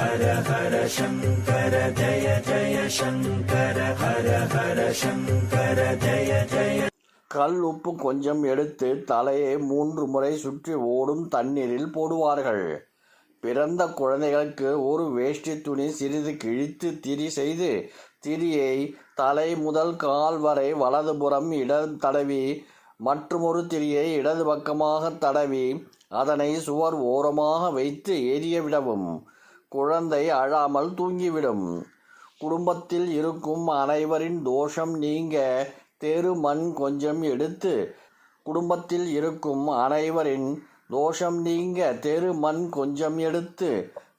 ஹர ஹர சங்கர ஜய ஜய சங்கர ஹர ஹர சங்கர ஜய ஜய கல் உப்பு கொஞ்சம் எடுத்து தலையை மூன்று முறை சுற்றி ஓடும் தண்ணீரில் போடுவார்கள். பிறந்த குழந்தைகளுக்கு ஒரு வேஷ்டி துணி சிறிது கிழித்து திரி செய்து திரியை தலை முதல் கால் வரை வலதுபுறம் இடம் தடவி மற்றுமொரு திரியை இடது பக்கமாக தடவி அதனை சுவர் ஓரமாக வைத்து எரிய விடவும். குழந்தை அழாமல் தூங்கிவிடும். குடும்பத்தில் இருக்கும் அனைவரின் தோஷம் நீங்க தெரு மண் கொஞ்சம் எடுத்து. குடும்பத்தில் இருக்கும் அனைவரின் தோஷம் நீங்க தெரு மண் கொஞ்சம் எடுத்து.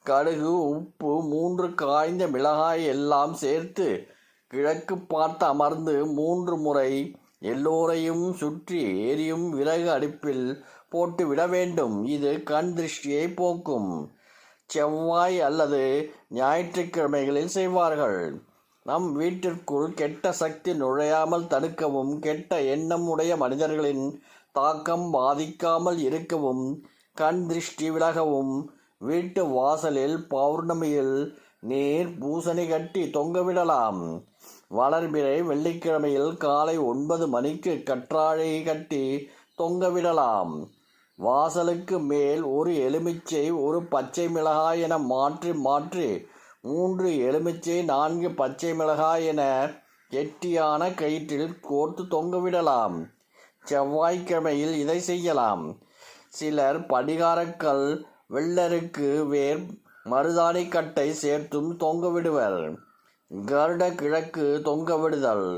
கடுகு உப்பு மூன்று காய்ந்த மிளகாய் எல்லாம் சேர்த்து. கிழக்கு பார்த்து அமர்ந்து மூன்று முறை எல்லோரையும் சுற்றி எரியும் விறகு அடுப்பில் போட்டு விட வேண்டும். இது கண் திருஷ்டியை போக்கும். செவ்வாய் அல்லது ஞாயிற்றுக்கிழமைகளில் செய்வார்கள். நம் வீட்டிற்குள் கெட்ட சக்தி நுழையாமல் தடுக்கவும் கெட்ட எண்ணம் உடைய மனிதர்களின் தாக்கம் பாதிக்காமல் இருக்கவும் கண் திருஷ்டி விலகவும் வீட்டு வாசலில் பௌர்ணமியில் நீர் பூசணி கட்டி தொங்கவிடலாம். வளர்பிறை வெள்ளிக்கிழமையில் காலை ஒன்பது மணிக்கு கற்றாழை கட்டி தொங்கவிடலாம். வாசலுக்கு மேல் ஒரு எலுமிச்சை ஒரு பச்சை மிளகாய் என மாற்றி மாற்றி மூன்று எலுமிச்சை நான்கு பச்சை மிளகாய் என கெட்டியான கயிற்றில் கோர்த்து தொங்கவிடலாம். செவ்வாய்க்கிழமையில் இதை செய்யலாம். சிலர் படிகாரக்கல் வெள்ளருக்கு வேர் மருதாணி கட்டை சேர்த்தும் தொங்கவிடுவர். கருட கிழக்கு தொங்கவிடுதல்.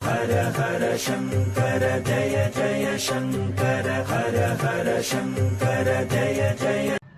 ஹர ஹர சங்கர ஜய ஜய சங்கர ஹர ஹர சங்கர ஜய ஜய